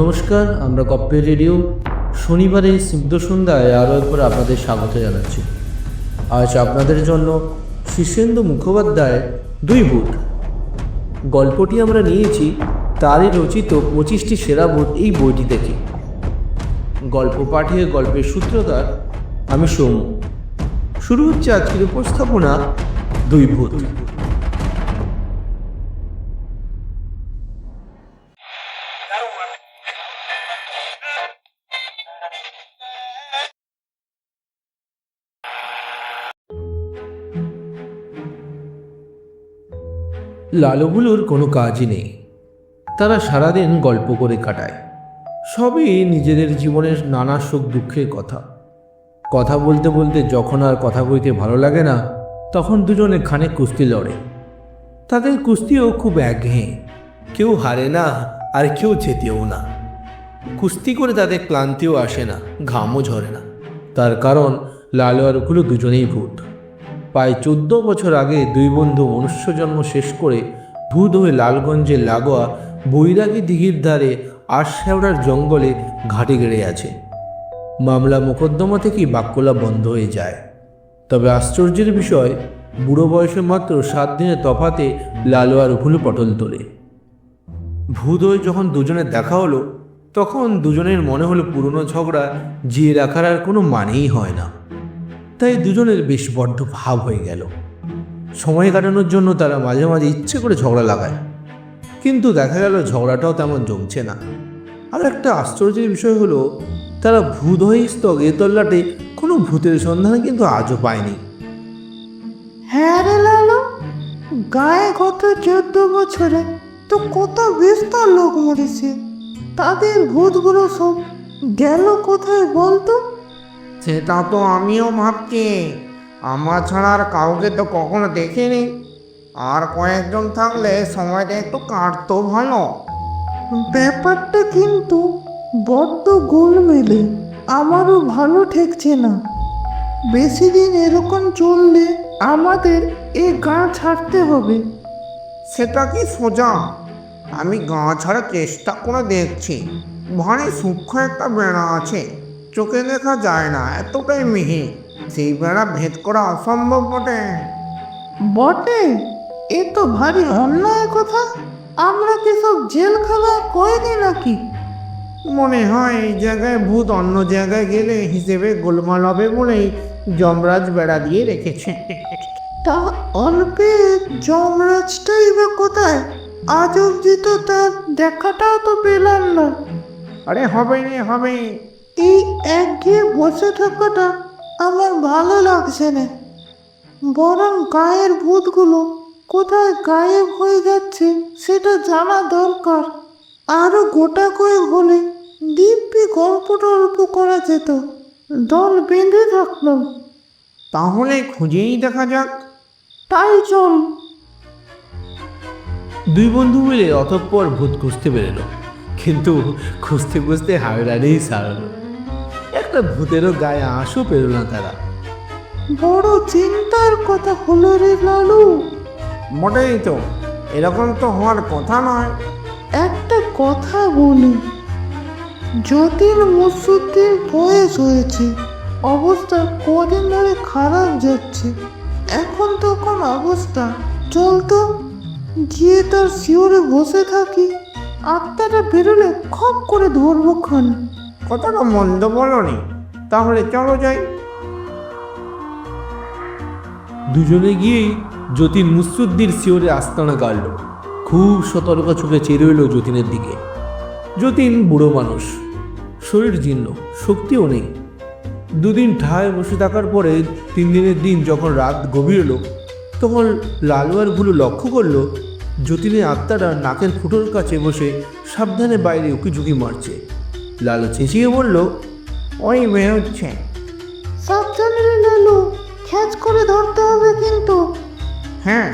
নমস্কার, আমরা কপ্পে রেডিও। শনিবারে স্নিগ্ধ সন্ধ্যায় আরও একবার আপনাদের স্বাগত জানাচ্ছি। আজ আপনাদের জন্য শীর্ষেন্দু মুখোপাধ্যায় দুই ভূত গল্পটি আমরা নিয়েছি তারই রচিত পঁচিশটি সেরা ভূত এই বইটি থেকে গল্প পাঠিয়ে গল্পের সূত্রধার আমি সৌম্য। শুরু হচ্ছে আজকের উপস্থাপনা দুই ভূত। লালুগুলোর কোনো কাজই নেই। তারা সারাদিন গল্প করে কাটায়। সবই নিজেদের জীবনের নানা সুখ দুঃখের কথা। কথা বলতে বলতে যখন আর কথা বলতে ভালো লাগে না, তখন দুজনে খানে কুস্তি লড়ে। তাদের কুস্তিও খুব একঘেয়ে। কেউ হারে না, আর কেউ জেতেও না। কুস্তি করে তাদের ক্লান্তিও আসে না, ঘামও ঝরে না। তার কারণ লালু আর দুজনেই ভূত। প্রায় চোদ্দ বছর আগে দুই বন্ধু মনুষ্য জন্ম শেষ করে ভূত হয়ে লালগঞ্জের লাগোয়া বৈরাগী দিঘির ধারে আশাওড়ার জঙ্গলে ঘাটে গেড়ে আছে। মামলা মোকদ্দমা থেকেই বাক্যলা বন্ধ হয়ে যায়। তবে আশ্চর্যের বিষয়, বুড়ো বয়সে মাত্র সাত দিনের তফাতে লালু আর ভুলু পটল তোলে। ভূত হয়ে যখন দুজনের দেখা হলো, তখন দুজনের মনে হলো পুরনো ঝগড়া জিয়ে রাখার আর কোনো মানেই হয় না। তাই দুজনের বেশ বড্ড ভাব হয়ে গেল। সময় কাটানোর জন্য তারা মাঝে মাঝে ইচ্ছে করে ঝগড়া লাগায়। কিন্তু দেখা গেল ঝগড়াটাও তেমন জমছে না। আর একটা আশ্চর্যের বিষয় হলো, তারা ভূত হয়ে কোনো ভূতের সন্ধান কিন্তু আজও পায়নি। হ্যাঁ রে লালু, গায়ে গত চোদ্দ বছরে তো কত বিস্তার লোক মরেছে। তাদের ভূতগুলো সব গেল কোথায় বলতো? সেটা তো আমিও ভাবছি। আমার ছাড়া আর কাউকে তো কখনো দেখিনি। আর কয়েকজন থাকলে সময়টা একটু কাটতো ভালো। ব্যাপারটা কিন্তু বড্ড গোল গোলমেলে। আমারও ভালো ঠেকছে না। বেশি দিন এরকম চললে আমাদের এ গা ছাড়তে হবে। সেটা কি সোজা? আমি গা ছাড়ার চেষ্টা করে দেখছি। ভারী সূক্ষ্ম একটা বেড়া আছে। চোখে দেখা যায় না এতটাই মিহি। সেই বেড়া ভেদ করা অসম্ভব বটে। বটে? এ তো ভারী অন্যায় কথা। আমরা কি সব জেলখানায় কয়েদি নাকি? মনে হয় এই জায়গায় ভূত অন্য জায়গায় গেলে হিসেবে গোলমাল হবে বলেই যমরাজ বেড়া দিয়ে রেখেছে। তা অল্পে যমরাজটাই বা কোথায়? আজ অব্দি তো তার দেখাটাও তো পেলাম না। আরে হবে রে হবে এই একঘেয়ে বসে থাকাটা আমার ভালো লাগছে না। বরং গায়ের ভূতগুলো কোথায় গায়েব হয়ে যাচ্ছে সেটা জানা দরকার। আরও গোটা কয়েক হলে দিব্যি গল্প টল্প করা যেত। দল বেঁধে থাকল। তাহলে খুঁজেই দেখা যাক। তাই চল। দুই বন্ধু মিলে অতঃপর ভূত খুঁজতে বেরোলো কিন্তু খুঁজতে খুঁজতে হায়রানেই সারল। একটা ভূতেরও গায়ে আঁশও পেল না তারা। বড় চিন্তার কথা হলো রে লালু। মোটেই তো এরকম তো হওয়ার কথা নয়। একটা কথা বলি যতীন মুসুদ্দিন বয়স হয়েছে অবস্থা কদিন ধরে খারাপ যাচ্ছে। এখন তখন অবস্থা? চল তো গিয়ে তার শিওরে বসে থাকি। আত্মাটা বেরোলে খপ করে ধরবো খান কথাটা মন্দ বলনি। তাহলে চলো যাই। দুজনে গিয়েই যতীন মুসরুদ্দির শিওরে আস্তানা গাড়ল। খুব সতর্ক চোখে চেয়ে রইল যতীনের দিকে। যতীন বুড়ো মানুষ। শরীর জীর্ণ, শক্তিও নেই। দুদিন ঠায় বসে থাকার পরে তিন দিনের দিন যখন রাত গভীর এলো তখন লালু আর ভুলু লক্ষ্য করল, যতীনের আত্মাটা নাকের ফুটোর কাছে বসে সাবধানে বাইরে উকি ঝুঁকি মারছে। লালু চেঁচিয়ে বলল ওই বেরোচ্ছে সাবধানে রে লালু খ্যাচ করে ধরতে হবে কিন্তু। হ্যাঁ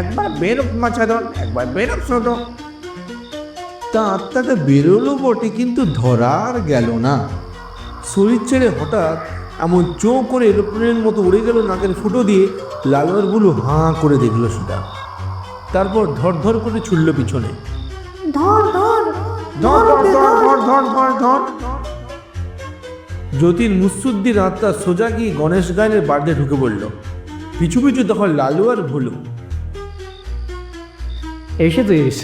একবার বেরোক মাছাদন একবার বেরোক ছোট। তা আত্মাটা বেরোলো বটে কিন্তু ধরা আর গেল না। শরীর ছেড়ে হঠাৎ এমন চোখ করে এরোপ্লেনের মতো উড়ে গেল নাকের ফুটো দিয়ে লালোয়ার বুলু হাঁ করে দেখল সেটা তারপর ধর ধর করে ছুটল পিছনে। ধর ধর ধর ধর ধর ধর ধর ধর ধর যতীন মুসুদ্দিন আত্মা সোজা গিয়ে গণেশ গায়নের বাড়িতে ঢুকে পড়ল। পিছু পিছু তখন লালু আর ভুলু। এসেছিস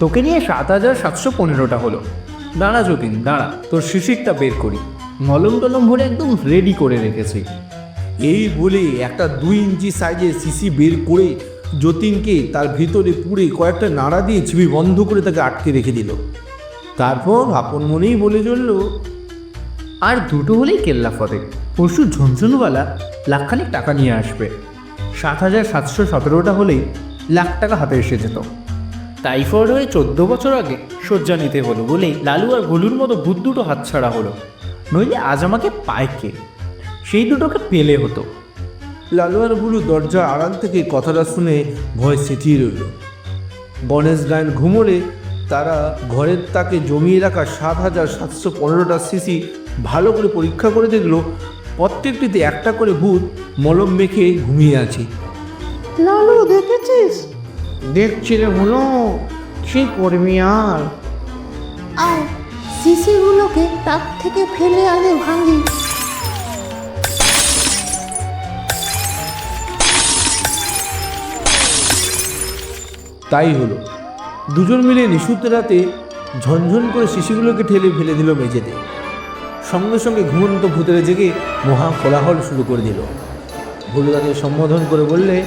তোকে নিয়ে সাত হাজার সাতশো পনেরোটা হলো। দাঁড়া যতীন দাঁড়া তোর শিশিরটা বের করি। মলম টলম ভরে একদম রেডি করে রেখেছি। এই বলে একটা দুই ইঞ্চি সাইজের সিসি বের করে যতীনকে তার ভিতরে পুড়ে কয়েকটা নাড়া দিয়ে ছিবি বন্ধ করে তাকে আটকে রেখে দিল। তারপর আপন মনেই বলে চলল, আর দুটো হলেই কেল্লা ফতে। পরশু ঝুনঝুনওয়ালা লাখখানিক টাকা নিয়ে আসবে। সাত হাজার সাতশো সতেরোটা হলেই লাখ টাকা হাতে এসে যেত। টাইফয়েড হয়ে চোদ্দ বছর আগে শয্যা নিতে হলো বলেই লালু আর গোলুর মতো ভূত দুটো হাতছাড়া হলো। নইলে আজ আমাকে পায় কে? সেই দুটোকে পেলে হতো। লালু আর বুলু দরজার আড়াল থেকে কথাটা শুনে ভয় সেটিয়ে রইল। গণেশ গায়ন ঘুমোলে তারা ঘরের তাকে জমিয়ে রাখা সাত হাজার সাতশো পনেরোটা সিসি ভালো করে পরীক্ষা করে দেখল প্রত্যেকটিতে একটা করে ভূত মলম মেখে ঘুমিয়ে আছে। লালু দেখেছিস? দেখছি রে হলো কি করবি আর? আয় শিশিগুলোকে তাক থেকে ফেলে আগে ভাঙি। তাই হলো। দুজন মিলে নিশুদ্ধ রাতে ঝনঝন করে শিশুগুলোকে ঠেলে ফেলে দিল মেঝেতে। সঙ্গে সঙ্গে ঘুমন্ত ভূতেরা জেগে মহা কোলাহল শুরু করে দিল। ভুলু তাদের সম্বোধন করে বললে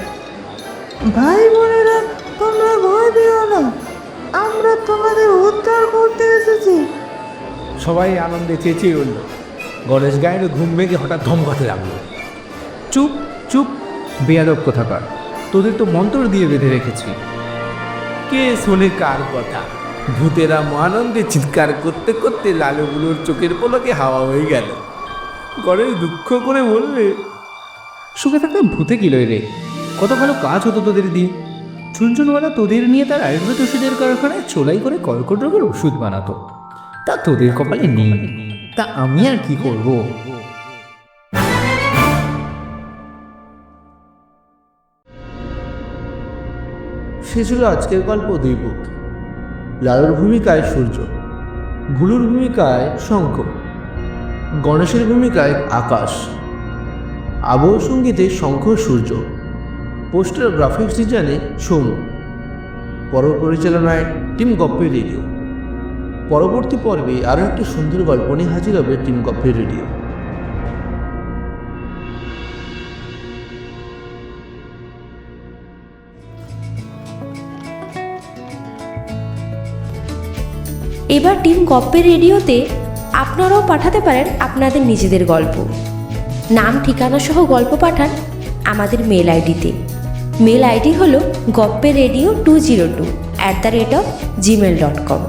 ভাই বোনেরা তোমরা ভয় দিও না। আমরা তোমাদের উদ্ধার করতে এসেছি। সবাই আনন্দে চেঁচিয়ে উঠল। গণেশ গায়ের ঘুম ভেঙে হঠাৎ ধমকাতে লাগল। চুপ চুপ বেয়াদব কোথাকার। তোদের তো মন্ত্র দিয়ে বেঁধে রেখেছি। কে শোনে কার কথা? ভূতেরা মহানন্দে চিৎকার করতে করতে লালুগুলোর চোখের পলকে হাওয়া হয়ে গেল। গণেশ দুঃখ করে বললে, সুখে থাকতে ভূতে কিলোয় রে? কত ভালো কাজ হতো তোদের দিয়ে। চুনচুনওয়ালা তোদের নিয়ে তার আয়ুর্বেদ ওষুধের কারখানায় চোলাই করে কর্কট রোগের ওষুধ বানাতো। তা তোদের কপালে নেই। তা আমি আর কি করব? সে ছিল আজকের গল্প দুই বুক লালুর ভূমিকায় সূর্য, ভুলুর ভূমিকায় শঙ্খ, গণেশের ভূমিকায় আকাশ। আবহ সঙ্গীতে শঙ্খ, সূর্য, পোস্টার গ্রাফিক্স ডিজাইনে সৌম্য। পর্ব পরিচালনায় টিম গপ্পি রেডিও। পরবর্তী পর্বে আরও একটি সুন্দর গল্প নিয়ে হাজির হবে টিম গপ্পি রেডিও। এবার টিম গপ্পের রেডিওতে আপনারাও পাঠাতে পারেন আপনাদের নিজেদের গল্প। নাম, ঠিকানা সহ গল্প পাঠান আমাদের মেল আইডিতে। মেল আইডি হলো Goppe radio two zero two at the rate of Gmail dot com.